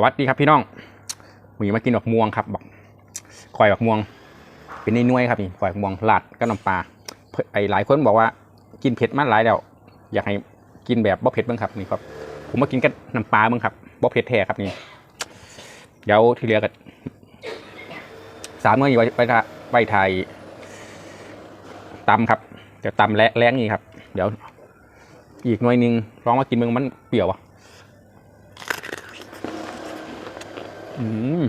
สวัสดีครับพี่น้องวันนี้มากินดอกม่วงครับบอกข่อยดอกม่วง เป็นในหน่วยครับนี่ข่อยดอกม่วงลาดกับน้ำปลาไอหลายคนบอกว่ากินเผ็ดมากหลายแล้ว อยากให้กินแบบบ่เผ็ดบ้างครับนี่ครับ ผมมากินกับน้ำปลาบ้างครับบ่เผ็ดแท้ครับนี่เดี๋ยวที่เหลือกันสามเมื่อนี้ไว้ไว้ทาไว้ไทยตำครับเดี๋ยวตำและแรงนี่ครับ เดี๋ยว อีกหน่วยนึงลองมากินมืองมันเปรี้ยวอะ อืม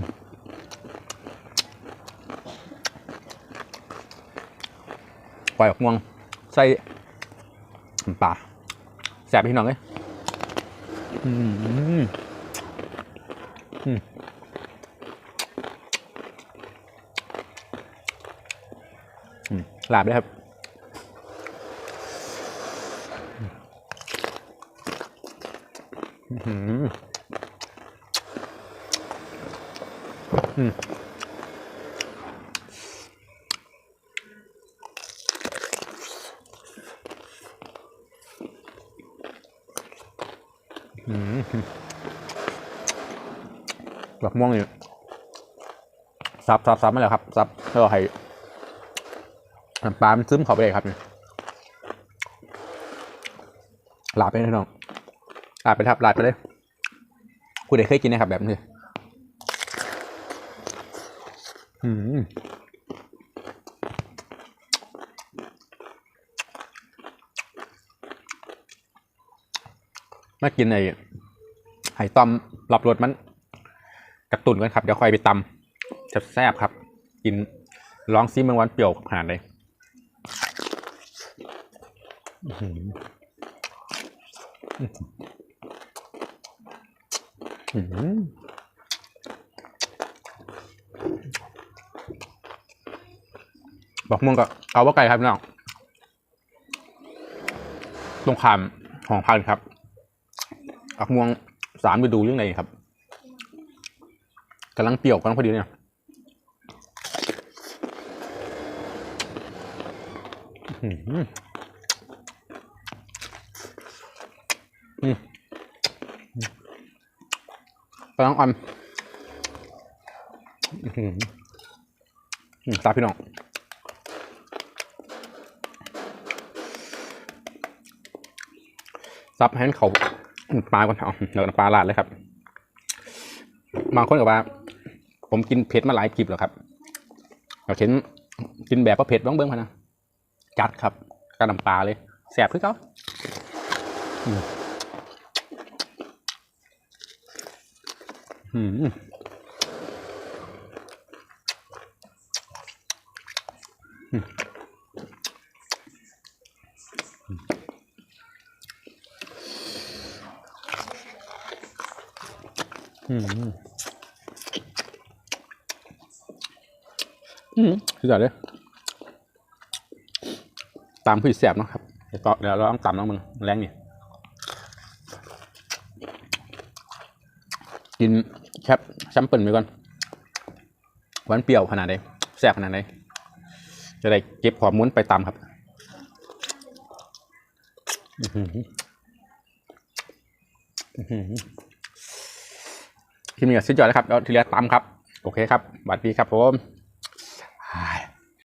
ปล่อยออกม่วง ใส่ปลาแสบพี่น้องเลยอืมอืมอืมลาบด้วยครับอืม อืมอืมดอกม่วงนี่ซับซับซับมาแล้วครับซับแล้วให้ปลามันซึมเข้าไปเลยครับนี่ลาไปเลยน้องลาไปครับลาไปเลยคุณได้เคยกินนะครับแบบนี้ อืมมากินไอ้ไห่ต้อมรับรสมันกระตุนกันครับ เดี๋ยวค่อยไปตำจะแซ่บครับ กินลองซิมเมืองวันเปรี้ยวขนาดเลยอื้อหืออื้อหือ บอกม่วงก็เอาว่าไก่ครับพี่น้องตรงขามของพันครับอักม่วงสามฤดูเรื่องอะไรครับกำลังเปรี้ยวกำลังพอดีเนี่ยอื้อหืออืมกำลังอ่อนตาพี่น้อง ซับให้เขาปลาก่อนเอาเดี๋ยวปลาลาดเลยครับ บางคนก็ว่า ผมกินเผ็ดมาหลายคลิปแล้วครับเราเห็นกินแบบว่าเผ็ดบ้างเบิ้งพะนะจัดครับกระนำปลาเลยแสบคือเขาอืมอืม อืมอืมอืมคือจัดเลยตามผู้แสบเนาะครับเดี๋ยวต่อเดี๋ยวเราต้องตำน้องมึงแรงนี่กินแคปแชมเปิลไปก่อนหวานเปรี้ยวขนาดไหนแสบขนาดไหนจะได้เก็บความมุ้นไปตามครับอื้อหืออือหือ คลิมมีก็สุดยอดแล้วครับแล้วทีเหลือตามครับ โอเคครับสวัสดีครับผม